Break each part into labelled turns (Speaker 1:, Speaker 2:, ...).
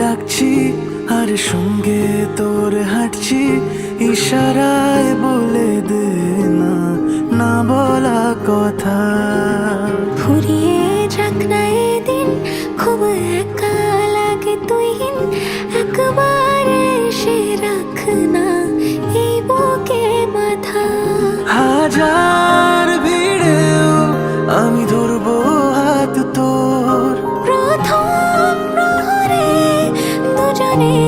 Speaker 1: ডাকছি আর সঙ্গে তোর হাঁটছি। ইশারায় বলে দে না না বলা কথা।
Speaker 2: ফুরিয়ে যাক না দিন খুব একা লাগে তুই একবার এসে রাখ না এই বুকে মাথা।
Speaker 1: হাজার need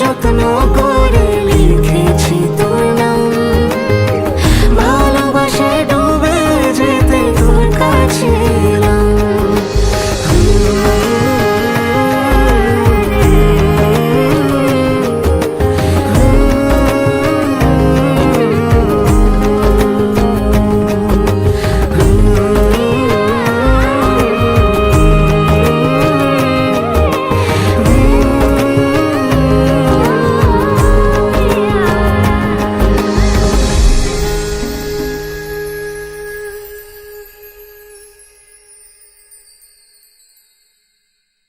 Speaker 1: যত্ন